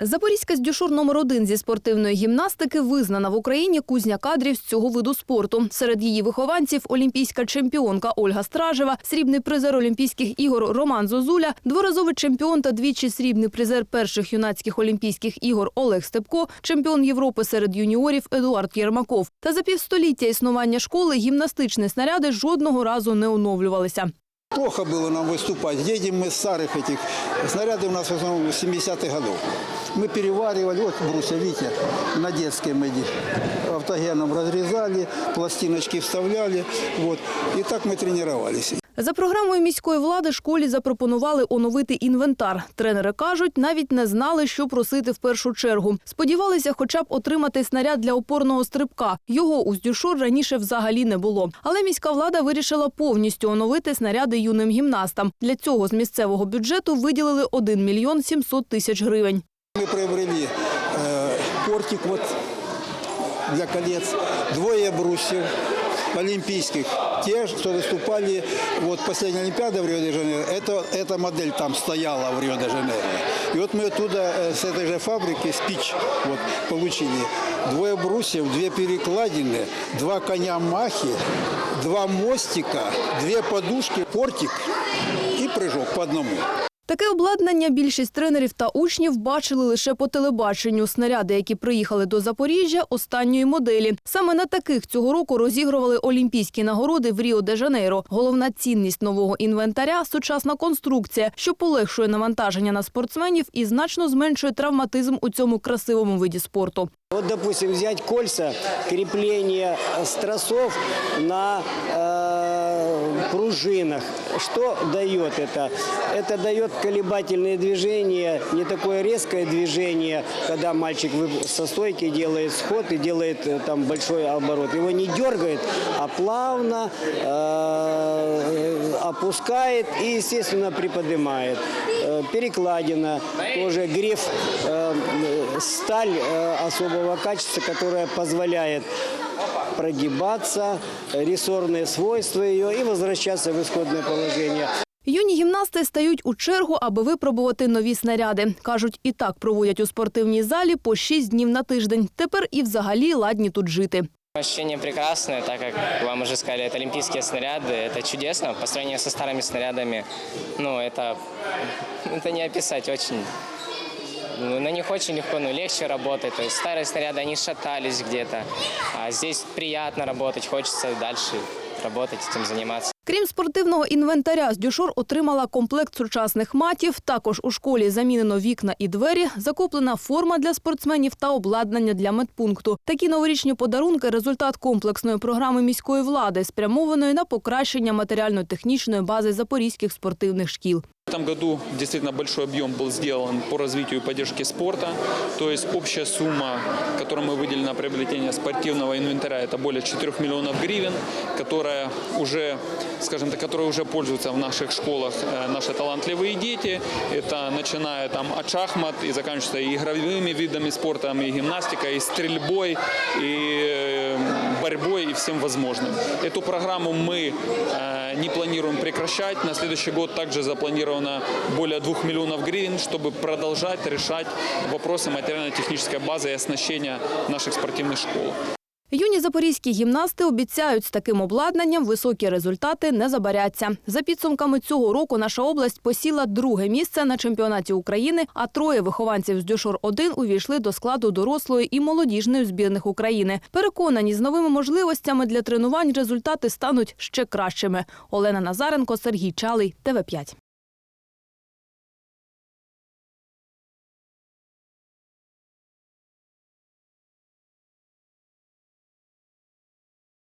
Запорізька здюшур номер один зі спортивної гімнастики визнана в Україні кузня кадрів з цього виду спорту. Серед її вихованців олімпійська чемпіонка Ольга Стражева, срібний призер Олімпійських ігор Роман Зозуля, дворазовий чемпіон та двічі срібний призер перших юнацьких олімпійських ігор Олег Степко, чемпіон Європи серед юніорів Едуард Єрмаков. Та за півстоліття існування школи гімнастичні снаряди жодного разу не оновлювалися Плохо было нам выступать. Едем мы с старых этих. Снаряды у нас в основном 70-х годов. Мы переваривали, вот брусья, видите, на детской мы эти автогеном разрезали, пластиночки вставляли. Вот. И так мы тренировались. За програмою міської влади школі запропонували оновити інвентар. Тренери кажуть, навіть не знали, що просити в першу чергу. Сподівалися, хоча б отримати снаряд для опорного стрибка. Його у Здюшур раніше взагалі не було. Але міська влада вирішила повністю оновити снаряди юним гімнастам. Для цього з місцевого бюджету виділили 1 мільйон 700 тисяч гривень. Мы приобрели э, портик вот для колец, двое брусьев олимпийских. Те, что выступали, вот последняя Олимпиада в Рио-де-Жанейро, это, эта модель там стояла в Рио-де-Жанейро. И вот мы оттуда э, с этой же фабрики, спич, вот, получили двое брусьев, две перекладины, два коня махи, два мостика, две подушки, портик и прыжок по одному. Таке обладнання більшість тренерів та учнів бачили лише по телебаченню. Снаряди, які приїхали до Запоріжжя, останньої моделі. Саме на таких цього року розігрували олімпійські нагороди в Ріо-де-Жанейро. Головна цінність нового інвентаря сучасна конструкція, що полегшує навантаження на спортсменів і значно зменшує травматизм у цьому красивому виді спорту. Вот, допустим, взять кольца, крепление э, с тросов на э, пружинах. Что дает это? Это дает колебательные движения, не такое резкое движение, когда мальчик со стойки делает сход и делает э, там большой оборот. Его не дергает, а плавно э, опускает и, естественно, приподнимает. Э, Перекладина, тоже гриф, сталь особого качества, которая позволяет прогибаться, э, рессорные свойства ее и возвращаться в исходное положение. Юні гімнасти стають у чергу, аби випробувати нові снаряди. Кажуть, і так проводять у спортивній залі по 6 днів на тиждень. Тепер і взагалі ладні тут жити. Ощущение прекрасное, так как вам уже сказали, это олимпийские снаряды, это чудесно. По сравнению со старыми снарядами, ну, это, это не описать очень. Ну, на них очень легко, ну, легче работать. То есть старые снаряды, они шатались где-то, а здесь приятно работать, хочется дальше работать, этим заниматься. Крім спортивного інвентаря, з Дюшор отримала комплект сучасних матів. Також у школі замінено вікна і двері, закуплена форма для спортсменів та обладнання для медпункту. Такі новорічні подарунки – результат комплексної програми міської влади, спрямованої на покращення матеріально-технічної бази запорізьких спортивних шкіл. В этом году действительно большой объем был сделан по развитию и поддержке спорта. То есть общая сумма, которую мы выделили на приобретение спортивного инвентаря, это более 4 миллионов гривен, которая уже, скажем так, которые уже пользуются в наших школах э, наши талантливые дети. Это начиная там от шахмат и заканчивается и игровыми видами спорта, и гимнастикой, и стрельбой, и э, борьбой, и всем возможным. Эту программу мы э, не планируем прекращать. На следующий год также запланировано более 2 миллионов гривен, чтобы продолжать решать вопросы материально-технической базы и оснащения наших спортивных школ. Юні запорізькі гімнасти обіцяють, з таким обладнанням високі результати не забаряться. За підсумками цього року наша область посіла друге місце на чемпіонаті України, а троє вихованців з Дюшор-1 увійшли до складу дорослої і молодіжної збірних України. Переконані, з новими можливостями для тренувань результати стануть ще кращими. Олена Назаренко, Сергій Чалий, ТВ5.